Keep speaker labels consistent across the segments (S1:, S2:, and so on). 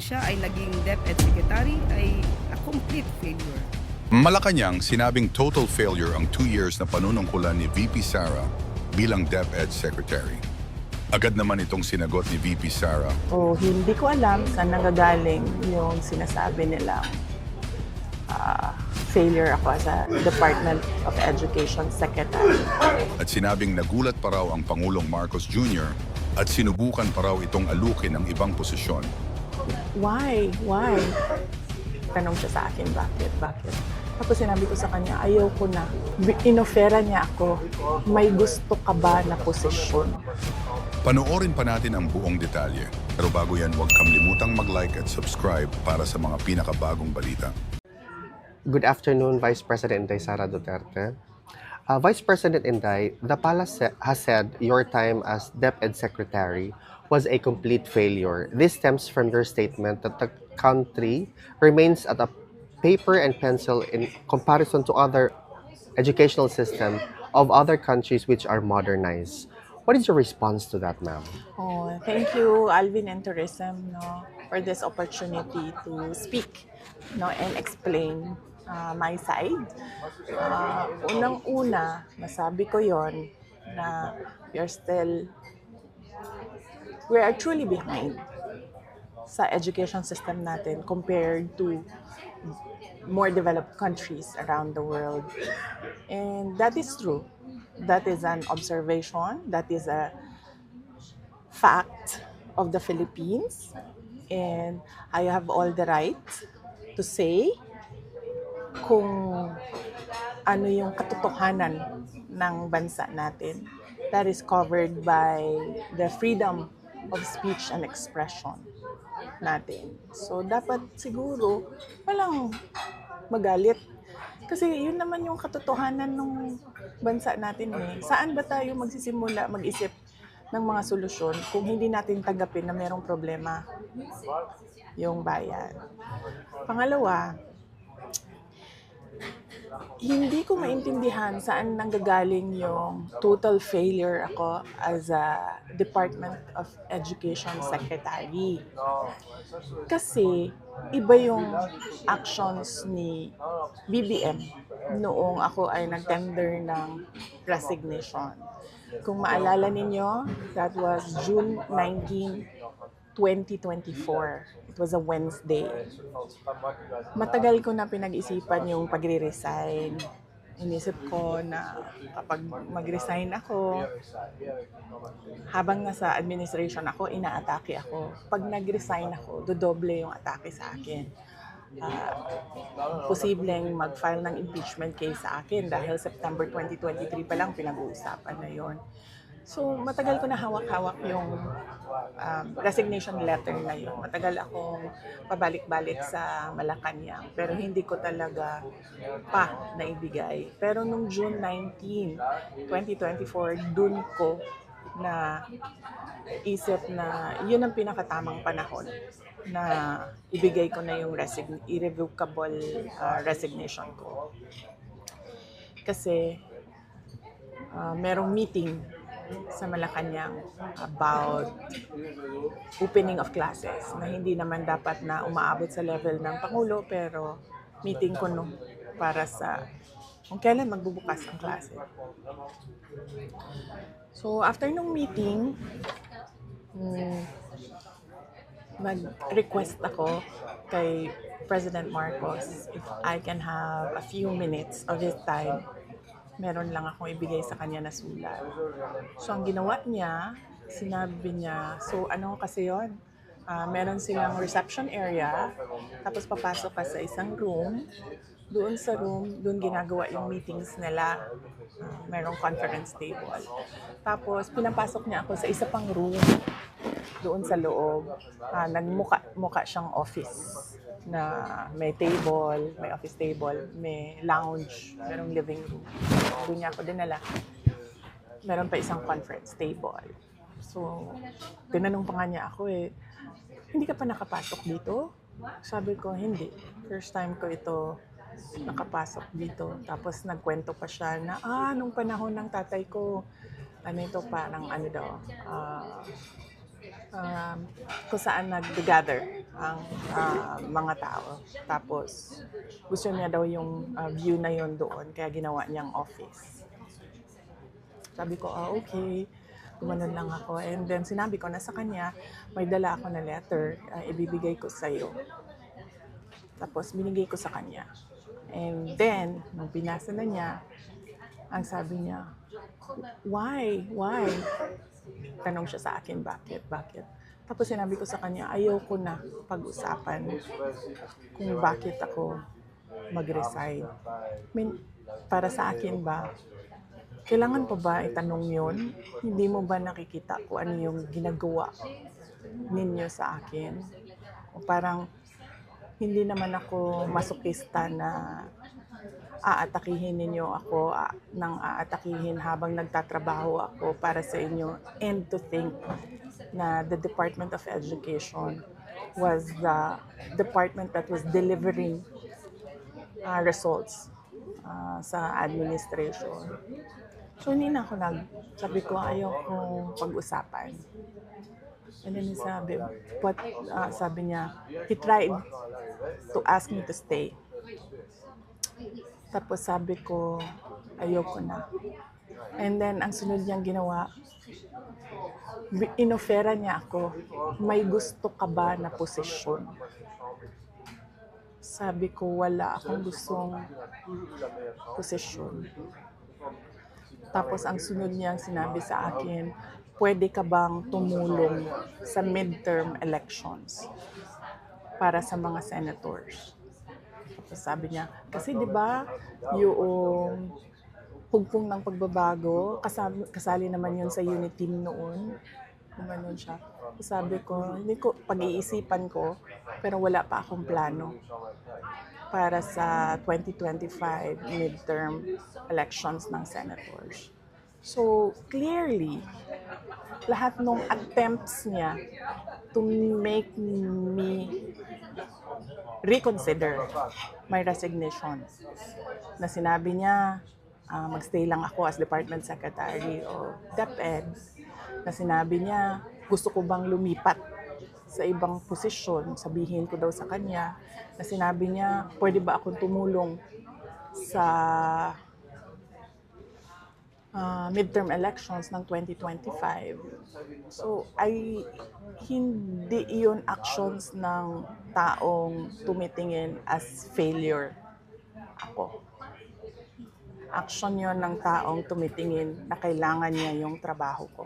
S1: siya ay naging DepEd Secretary ay a complete failure.
S2: Malacanang sinabing total failure ang two years na panunungkulan ni VP Sara bilang DepEd Secretary. Agad naman itong sinagot ni VP Sara
S3: O hindi ko alam saan nanggagaling yung sinasabi nilang ah, failure ako as a Department of Education Secretary.
S2: at sinabing nagulat pa raw ang Pangulong Marcos Jr. at sinubukan pa raw itong alukin ng ibang posisyon.
S3: Why? Why? Tanong siya sa akin, bakit? Bakit? Tapos sinabi ko sa kanya, ayaw ko na. Inofera niya ako, may gusto ka ba na posisyon?
S2: Panoorin pa natin ang buong detalye. Pero bago yan, huwag kamlimutang mag-like at subscribe para sa mga pinakabagong balita.
S4: Good afternoon, Vice President Inday Sara Duterte. Uh, Vice President Inday, the palace has said your time as DepEd Secretary was a complete failure. This stems from your statement that the country remains at a paper and pencil in comparison to other educational system of other countries which are modernized. What is your response to that, ma'am?
S3: Oh, thank you, Alvin and Tourism, no, for this opportunity to speak no, and explain uh, my side. Uh, Unang-una, masabi ko yon na we are still, we are truly behind sa education system natin compared to more developed countries around the world. And that is true. That is an observation. That is a fact of the Philippines. And I have all the right to say kung ano yung katotohanan ng bansa natin. That is covered by the freedom of speech and expression natin. So, dapat siguro walang magalit. Kasi yun naman yung katotohanan ng bansa natin eh. Saan ba tayo magsisimula mag-isip ng mga solusyon kung hindi natin tanggapin na merong problema yung bayan. Pangalawa, hindi ko maintindihan saan nanggagaling yung total failure ako as a Department of Education Secretary. Kasi iba yung actions ni BBM noong ako ay nag-tender ng resignation. Kung maalala ninyo, that was June 19, 2024. It was a Wednesday. Matagal ko na pinag-isipan yung pagre-resign. Inisip ko na kapag mag-resign ako, habang nasa administration ako, inaatake ako. Pag nag-resign ako, dodoble yung atake sa akin. Ah, posibleng mag-file ng impeachment case sa akin dahil September 2023 pa lang pinag-uusapan na yon. So, matagal ko na hawak-hawak yung um, resignation letter na yun. Matagal akong pabalik-balik sa Malacanang, pero hindi ko talaga pa naibigay. Pero nung June 19, 2024, dun ko na isip na yun ang pinakatamang panahon na ibigay ko na yung resign- irrevocable uh, resignation ko. Kasi uh, merong meeting sa Malacanang about opening of classes na hindi naman dapat na umaabot sa level ng Pangulo pero meeting ko no para sa kung kailan magbubukas ang klase. So after nung meeting, mm, mag-request ako kay President Marcos if I can have a few minutes of his time. Meron lang akong ibigay sa kanya na sulat. So, ang ginawa niya, sinabi niya, so ano kasi yon Ah, meron silang reception area, tapos papasok ka sa isang room. Doon sa room, doon ginagawa yung meetings nila. Ah, merong conference table. Tapos, pinapasok niya ako sa isa pang room doon sa loob. Ah, nagmuka muka siyang office na may table, may office table, may lounge, merong living room. Doon niya ako dinala. Meron pa isang conference table. So, tinanong pa nga niya ako eh, hindi ka pa nakapasok dito? Sabi ko, hindi. First time ko ito nakapasok dito. Tapos nagkwento pa siya na, ah, nung panahon ng tatay ko, ano ito parang ano daw, ah, um, kung saan nag-gather ang ah, mga tao. Tapos, gusto niya daw yung ah, view na yon doon, kaya ginawa niyang office. Sabi ko, ah, okay. Tumanon lang ako. And then, sinabi ko na sa kanya, may dala ako na letter, ah, ibibigay ko sa'yo. Tapos, binigay ko sa kanya. And then, nung binasa na niya, ang sabi niya, why? Why? Tanong siya sa akin, bakit? Bakit? Tapos sinabi ko sa kanya, ayaw ko na pag-usapan kung bakit ako mag-resign. I mean, para sa akin ba, kailangan pa ba itanong yon? Hindi mo ba nakikita kung ano yung ginagawa ninyo sa akin? O parang, hindi naman ako masokista na aatakihin ninyo ako a- ng aatakihin habang nagtatrabaho ako para sa inyo and to think na the Department of Education was the department that was delivering uh, results uh, sa administration. So hindi na ako nag, sabi ko ayaw kong pag-usapan. And then sabi, what, uh, sabi niya, he tried to ask me to stay. Tapos sabi ko, ayoko na. And then, ang sunod niyang ginawa, inofera niya ako, may gusto ka ba na posisyon? Sabi ko, wala akong gustong posisyon. Tapos ang sunod niyang sinabi sa akin, pwede ka bang tumulong sa midterm elections para sa mga senators? Tapos sabi niya, kasi di ba yung hugpong ng pagbabago, kasama, kasali naman yun sa unit team noon. Gumanon siya. Tapos sabi ko, hindi ko, pag-iisipan ko, pero wala pa akong plano para sa 2025 midterm elections ng senators. So, clearly, lahat ng attempts niya to make me reconsider my resignation. Na sinabi niya, ah, magstay lang ako as department secretary o DepEd. Na sinabi niya, gusto ko bang lumipat sa ibang posisyon, sabihin ko daw sa kanya, na sinabi niya, pwede ba akong tumulong sa ah, midterm elections ng 2025. So, ay hindi iyon actions ng taong tumitingin as failure ako. Action yon ng taong tumitingin na kailangan niya yung trabaho ko.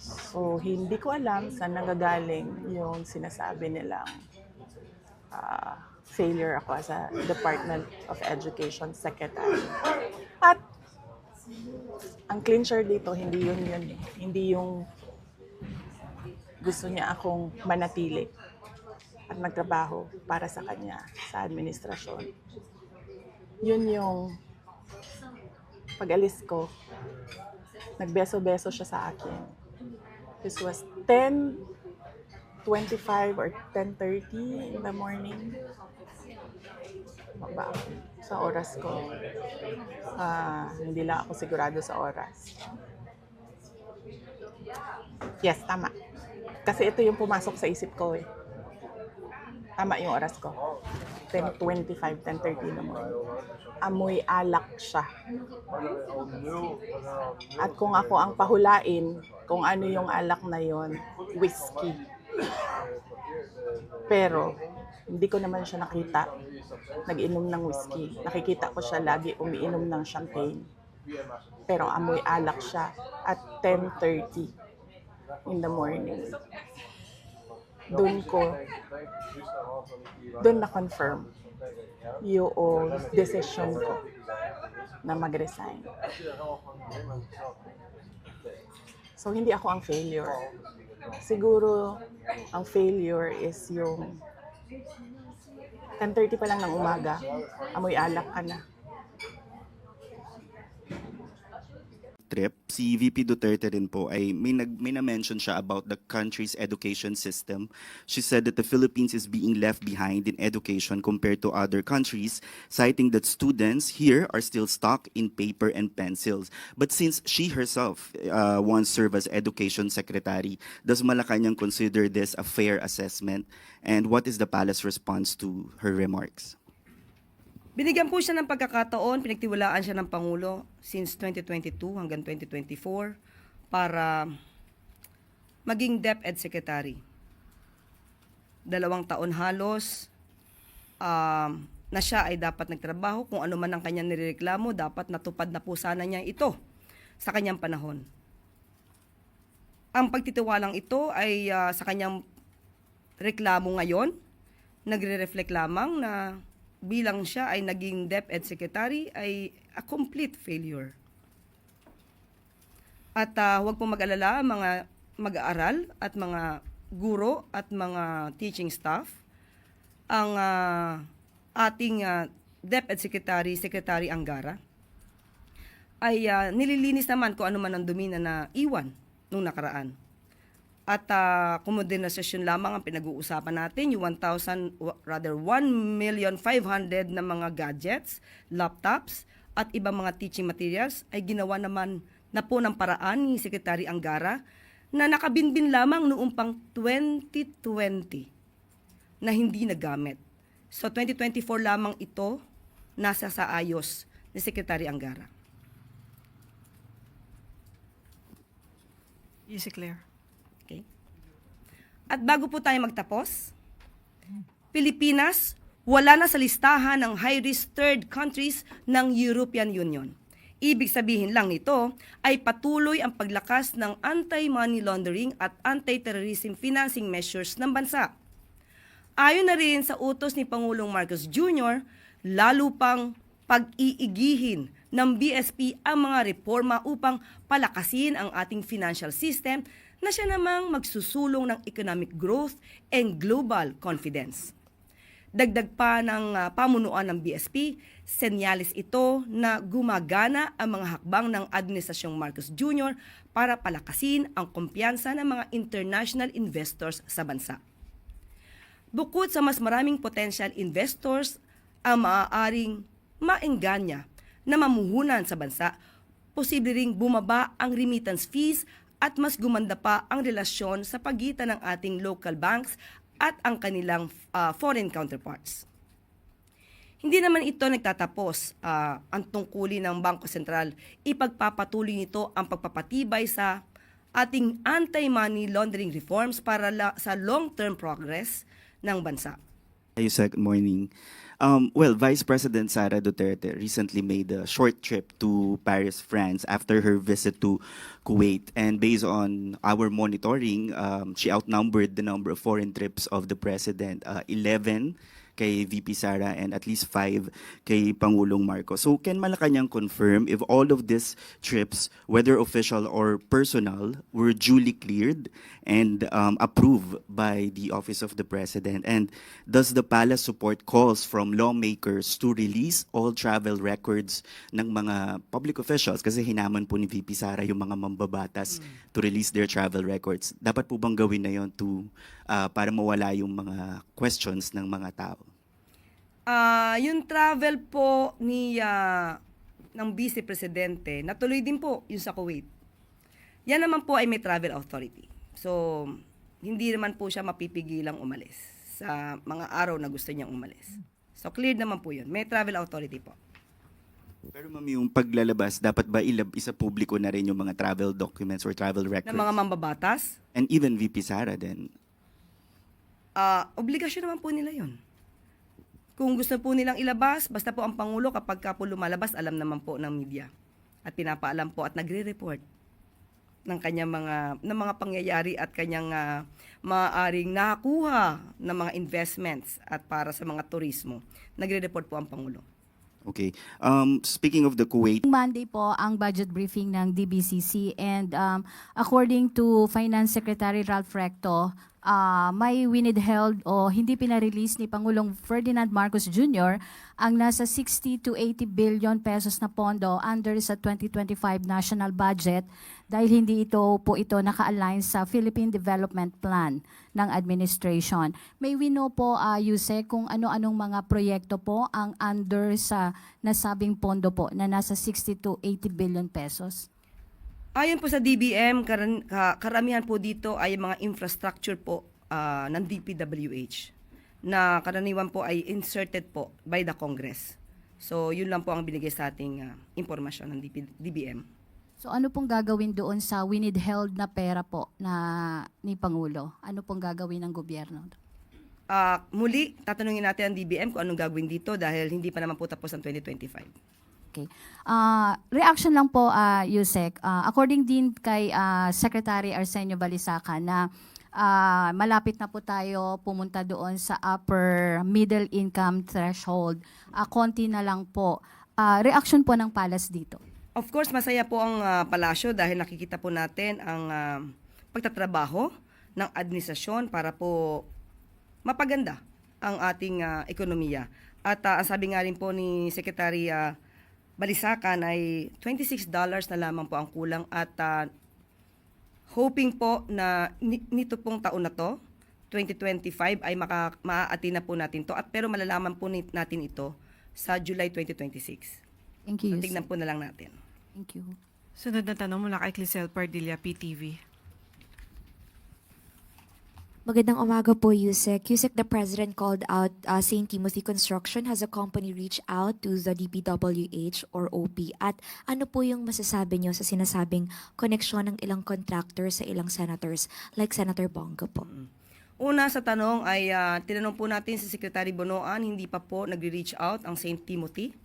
S3: So, hindi ko alam saan nagagaling yung sinasabi nilang ah, failure ako as a Department of Education Secretary. At ang clincher dito, hindi yun yun. eh. Hindi yung gusto niya akong manatili at magtrabaho para sa kanya sa administrasyon. Yun yung pag-alis ko, nagbeso-beso siya sa akin. This was 10.25 or 10.30 in the morning. Ba, sa oras ko. Ah, hindi lang ako sigurado sa oras. Yes, tama. Kasi ito yung pumasok sa isip ko eh. Tama yung oras ko. 10.25, 10.30 in the morning. Amoy alak siya. At kung ako ang pahulain, kung ano yung alak na yon, whiskey. Pero, hindi ko naman siya nakita nag-inom ng whiskey. Nakikita ko siya lagi umiinom ng champagne. Pero amoy alak siya at 10.30 in the morning. Doon ko, doon na-confirm yung decision ko na mag-resign. So, hindi ako ang failure. Siguro, ang failure is yung 10.30 pa lang ng umaga, amoy alak ka na.
S5: Trip, si VP Duterte rin po ay may, nag, may na-mention siya about the country's education system. She said that the Philippines is being left behind in education compared to other countries, citing that students here are still stuck in paper and pencils. But since she herself uh, once served as education secretary, does Malacanang consider this a fair assessment? And what is the palace response to her remarks?
S1: Binigyan po siya ng pagkakataon, pinagtiwalaan siya ng Pangulo since 2022 hanggang 2024 para maging DepEd Secretary. Dalawang taon halos um, na siya ay dapat nagtrabaho. Kung ano man ang kanyang nireklamo, dapat natupad na po sana niya ito sa kanyang panahon. Ang pagtitiwalang ito ay ah, sa kanyang reklamo ngayon, nagre-reflect lamang na bilang siya ay naging DepEd Secretary ay a complete failure. At ah, huwag pong mag-alala mga mag-aaral at mga guro at mga teaching staff. Ang ah, ating ah, DepEd Secretary, Secretary Angara, ay ah, nililinis naman kung ano man ang dumi na naiwan nung nakaraan. At uh, kumodernization lamang ang pinag-uusapan natin, yung 1,000, wa- rather 1,500,000 na mga gadgets, laptops, at ibang mga teaching materials ay ginawa naman na po ng paraan ni Secretary Angara na nakabinbin lamang noong pang 2020 na hindi nagamit. So 2024 lamang ito nasa sa ayos ni Secretary Angara.
S3: Easy clear.
S1: At bago po tayo magtapos, Pilipinas wala na sa listahan ng high-risk third countries ng European Union. Ibig sabihin lang nito ay patuloy ang paglakas ng anti-money laundering at anti-terrorism financing measures ng bansa. Ayon na rin sa utos ni Pangulong Marcos Jr., lalo pang pag-iigihin ng BSP ang mga reforma upang palakasin ang ating financial system na siya namang magsusulong ng economic growth and global confidence. Dagdag pa ng ah, pamunuan ng BSP, senyalis ito na gumagana ang mga hakbang ng Administrasyong Marcos Jr. para palakasin ang kumpiyansa ng mga international investors sa bansa. Bukod sa mas maraming potential investors ang maaaring maengganyo na mamuhunan sa bansa, posible ring bumaba ang remittance fees at mas gumanda pa ang relasyon sa pagitan ng ating local banks at ang kanilang ah, foreign counterparts. Hindi naman ito nagtatapos ah, ang tungkulin ng Bangko Sentral. Ipagpapatuloy nito ang pagpapatibay sa ating anti-money laundering reforms para la- sa long-term progress ng bansa.
S5: Ayusek, morning. Um, well, Vice President Sara Duterte recently made a short trip to Paris, France after her visit to Kuwait. And based on our monitoring, um, she outnumbered the number of foreign trips of the President, uh, 11 kay VP Sara and at least 5 kay Pangulong Marcos. So can Malacanang confirm if all of these trips, whether official or personal, were duly cleared and um, approved by the Office of the President? And does the palace support calls from lawmakers to release all travel records ng mga public officials? Kasi hinaman po ni VP Sara yung mga mambabatas to release their travel records. Dapat po bang gawin na yon to ah, para mawala yung mga questions ng mga tao?
S1: Ah, yung travel po ni ah, ng Vice Presidente, natuloy din po yung sa Kuwait. Yan naman po ay may travel authority. So, hindi naman po siya mapipigilang umalis sa mga araw na gusto niyang umalis. So, cleared naman po yun. May travel authority po.
S5: Pero ma'am, yung paglalabas, dapat ba ilab isa publiko na rin yung mga travel documents or travel records?
S1: Ng mga mambabatas,
S5: And even VP Sara then.
S1: ah, obligasyon naman po nila yon. Kung gusto po nilang ilabas, basta po ang Pangulo kapag ka po lumalabas, alam naman po ng media. At pinapaalam po at nagre-report ng kanyang mga ng mga pangyayari at kanyang ah, maaaring nakuha ng mga investments at para sa mga turismo. Nagre-report po ang Pangulo.
S5: Okay. Um, speaking of the Kuwait,
S6: Monday po ang budget briefing ng DBCC and um, according to Finance Secretary Ralph Recto, ah, may winidheld o hindi pinarelease ni Pangulong Ferdinand Marcos Jr. ang nasa 60 to 80 billion pesos na pondo under sa 2025 national budget dahil hindi ito po ito naka-align sa Philippine Development Plan ng administration. May we know po, uh, Yuse, kung ano-anong mga proyekto po ang under sa nasabing pondo po na nasa 60 to 80 billion pesos?
S1: Ayon po sa DBM, karan- ka- karamihan po dito ay mga infrastructure po ah, ng DPWH na karaniwan po ay inserted po by the Congress. So, yun lang po ang binigay sa ating ah, impormasyon ng DP, DBM.
S6: So ano pong gagawin doon sa winidheld na pera po na ni Pangulo? Ano pong gagawin ng gobyerno?
S1: Ah, muli, tatanungin natin ang DBM kung anong gagawin dito dahil hindi pa naman po tapos ang 2025.
S6: Okay. Ah, reaction lang po, uh, Yusek. Ah, according din kay ah, Secretary Arsenio Balisaca na ah, malapit na po tayo pumunta doon sa upper middle income threshold. Ah, konti na lang po. Ah, reaction po ng Palas dito.
S1: Of course, masaya po ang ah, palasyo dahil nakikita po natin ang ah, pagtatrabaho ng administrasyon para po mapaganda ang ating ah, ekonomiya. At ah, ang sabi nga rin po ni Secretary ah, Balisacan ay $26 na lamang po ang kulang at ah, hoping po na ni- nito pong taon na to, 2025 ay maka, maaati na po natin to at pero malalaman po natin ito sa July 2026.
S6: Thank you,
S1: So, tignan po na lang natin.
S6: Thank you.
S7: Sunod na tanong mula kay Clisel Pardilla, PTV.
S8: Magandang umaga po, Yusek. Yusek, the President called out uh, St. Timothy Construction. Has a company reached out to the DPWH or OP? At ano po yung masasabi nyo sa sinasabing koneksyon ng ilang contractors sa ilang senators like Senator Bongo po?
S1: Una sa tanong ay ah, tinanong po natin si Secretary Bonoan, hindi pa po nagre-reach out ang St. Timothy.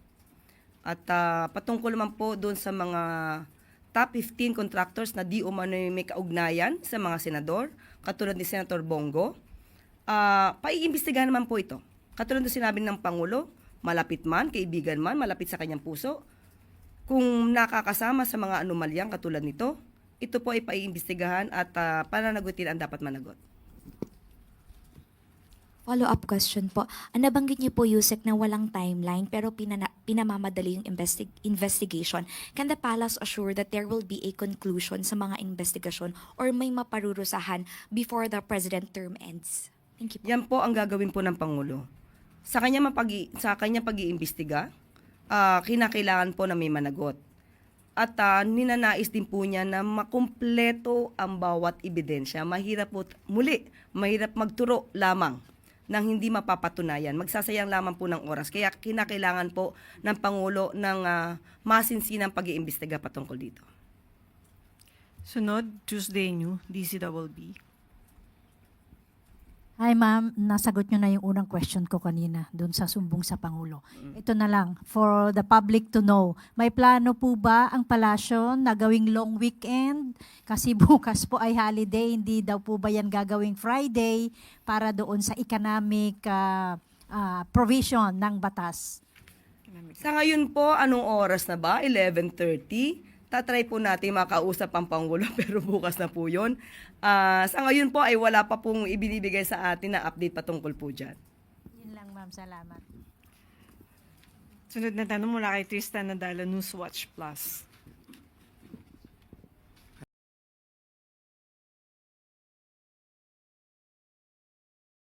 S1: At ah, patungkol naman po doon sa mga top 15 contractors na di umano may kaugnayan sa mga senador, katulad ni Senator Bongo, ah paiimbestigahan naman po ito. Katulad ng sinabi ng Pangulo, malapit man, kaibigan man, malapit sa kanyang puso, kung nakakasama sa mga anomalyang katulad nito, ito po ay paiimbestigahan at ah, pananagutin ang dapat managot.
S8: Follow-up question po. Ang nabanggit niyo po, Yusek, na walang timeline pero pinana- pinamamadali yung investi- investigation. Can the palace assure that there will be a conclusion sa mga investigasyon or may maparurusahan before the president term ends? Thank you po.
S1: Yan po ang gagawin po ng Pangulo. Sa kanya mapag sa kanya pag-iimbestiga, ah, kinakailangan po na may managot. At ah, ninanais din po niya na makumpleto ang bawat ebidensya. Mahirap po, muli, mahirap magturo lamang nang hindi mapapatunayan. Magsasayang lamang po ng oras. Kaya kinakailangan po ng Pangulo ng ah, masinsinang pag-iimbestiga patungkol dito.
S7: Sunod, Tuesday New, DCWB.
S9: Hi ma'am, nasagot nyo na yung unang question ko kanina doon sa sumbong sa Pangulo. Ito na lang, for the public to know, may plano po ba ang palasyo na gawing long weekend? Kasi bukas po ay holiday, hindi daw po ba yan gagawing Friday para doon sa economic ah, ah, provision ng batas?
S1: Sa ngayon po, anong oras na ba? 11.30. Tatry po natin makausap ang Pangulo pero bukas na po yun. Ah, sa ngayon po ay wala pa pong ibinibigay sa atin na update patungkol po dyan.
S9: Yun lang ma'am, salamat.
S7: Sunod na tanong mula kay Tristan Nadala, Newswatch Plus.